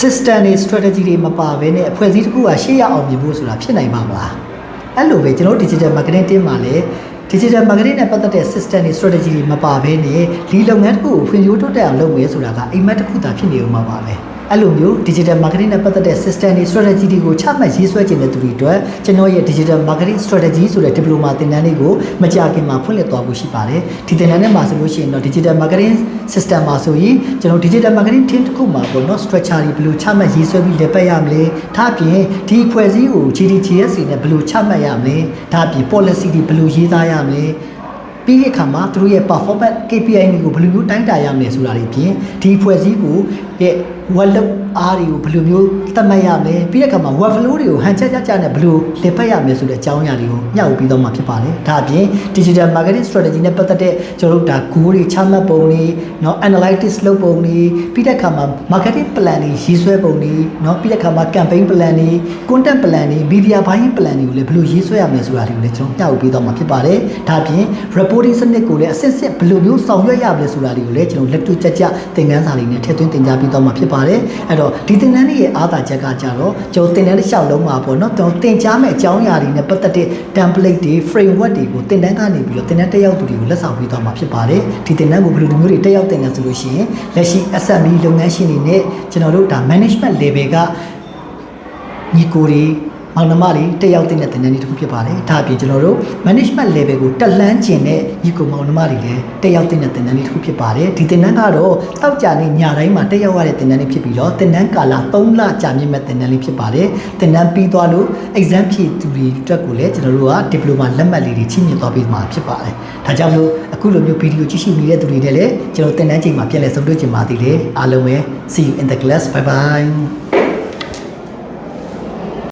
system တွေ strategy တွေမပါဘဲနဲ့အဖွဲ့အစည်းတစ်ခုကရှေ့ရအောင်မြင်ဖို့ဆိုတာဖြစ်နိုင်မှာမလားအဲ့လိုပဲကျွန်တော်တို့ digital marketing team မှာလည်း digital marketing နဲ့ပတ်သက်တဲ့ system တွေ strategy တွေမပါဘဲနဲ့ဒီလုပ်ငန်းတစ်ခုကိုဖွံ့ဖြိုးတိုးတက်အောင်လုပ်မယ်ဆိုတာကအိမ်မက်တစ်ခုသာဖြစ်နေဦးမှာပါပဲ အဲ့လိုမျိုး digital marketing နဲ့ပတ်သက်တဲ့ system တွေ strategy တွေကိုချမှတ်ရေးဆွဲခြင်းတဲ့သူတွေအတွက်ကျွန်တော်ရဲ့ digital marketing strategy ဆိုတဲ့ diploma သင်တန်းလေးကိုမကြာခင်မှာဖွင့်လှစ်သွားဖို့ရှိပါတယ်ဒီသင်တန်းထဲမှာဆိုလို့ရှိရင်တော့ digital marketing system မှာဆိုရင်ကျွန်တော် digital marketing team တစ်ခုမှာပေါ့နော် structure တွေဘယ်လိုချမှတ်ရေးဆွဲပြီးလက်ပတ်ရမလဲဒါအပြင်ဒီဖွဲ့စည်းကို GDGS နဲ့ဘယ်လိုချမှတ်ရမလဲဒါအပြင် policy တွေဘယ်လိုရေးသားရမလဲပြီးတဲ့အခါမှာသူတို့ရဲ့ performance KPI တွေကိုဘယ်လိုမျိုးတိုင်းတာရမလဲဆိုတာတွေပြင်ဒီဖွဲ့စည်းကိုရဲ့ workload အားတွေကိုဘယ်လိုမျိုးသတ်မှတ်ရမလဲပြီးတဲ့အခါမှာ workflow တွေကိုဟန်ချက်ကြကြနဲ့ဘယ်လိုလည်ပတ်ရမလဲဆိုတဲ့အကြောင်းအရာတွေကိုမျှဝေပြီးတော့မှာဖြစ်ပါတယ်ဒါအပြင် digital marketing strategy နဲ့ပတ်သက်တဲ့ကျွန်တော်တို့ဒါ goal တွေချမှတ်ပုံတွေเนาะ analytics လုပ်ပုံတွေပြီးတဲ့အခါမှာ marketing plan တွေရေးဆွဲပုံတွေเนาะပြီးတဲ့အခါမှာ campaign plan တွေ content plan တွေ media buying plan တွေကိုလည်းဘယ်လိုရေးဆွဲရမလဲဆိုတာတွေကိုလည်းကျွန်တော်မျှဝေပြီးတော့မှာဖြစ်ပါတယ်ဒါအပြင် reporting စနစ်ကိုလည်းအစစ်စစ်ဘယ်လိုမျိုးဆောင်ရွက်ရမလဲဆိုတာတွေကိုလည်းကျွန်တော်လက်တွေ့ကြကြသင်ခန်းစာလေးနဲ့ထည့်သွင်းသင်ကြားပြီးတော့မှာဖြစ်ပါတယ် ယ်အဲ့တော့ဒီသင်တန်းလေးရဲ့အားသာချက်ကကြတော့ကျွန်တော်သင်တန်းတစ်လျှောက်လုံးမှာပေါ့နော်ကျွန်တော်သင်ကြားမယ့်အကြောင်းအရာတွေနဲ့ပတ်သက်တဲ့ template တွေ framework တွေကိုသင်တန်းကနေပြီးတော့သင်တန်းတက်ရောက်သူတွေကိုလက်ဆောင်ပေးသွားမှာဖြစ်ပါတယ်ဒီသင်တန်းကိုဘယ်လိုမျိုးတွေတက်ရောက်သင်တန်းဆိုလို့ရှိရင်လက်ရှိ SME လုပ်ငန်းရှင်တွေနဲ့ကျွန်တော်တို့ဒါ management level ကညီကိုတွေ မောင်နှမတွေတက်ရောက်တဲ့တင်တဲ့နေ့တစ်ခုဖြစ်ပါတယ်။ဒါအပြင်ကျွန်တော်တို့ management level ကိုတက်လှမ်းကျင်တဲ့ညီကိုမောင်နှမတွေလည်းတက်ရောက်တဲ့တင်တဲ့နေ့တစ်ခုဖြစ်ပါတယ်။ဒီတင်တန်းကတော့တောက်ကြနေညတိုင်းမှာတက်ရောက်ရတဲ့တင်တန်းလေးဖြစ်ပြီးတော့တင်တန်းကာလ3လကြာမြင့်မဲ့တင်တန်းလေးဖြစ်ပါတယ်။တင်တန်းပြီးသွားလို့ exam ဖြေသူတွေအတွက်ကိုလည်းကျွန်တော်တို့က diploma လက်မှတ်လေးတွေချင်းမြင်သွားပေးမှာဖြစ်ပါတယ်။ဒါကြောင့်မလို့အခုလိုမျိုးဗီဒီယိုကြည့်ရှုနေတဲ့သူတွေနဲ့လည်းကျွန်တော်တင်တန်းချိန်မှာပြန်လည်ဆုံတွေ့ကြပါသေးတယ်။အားလုံးပဲ see you in the class bye bye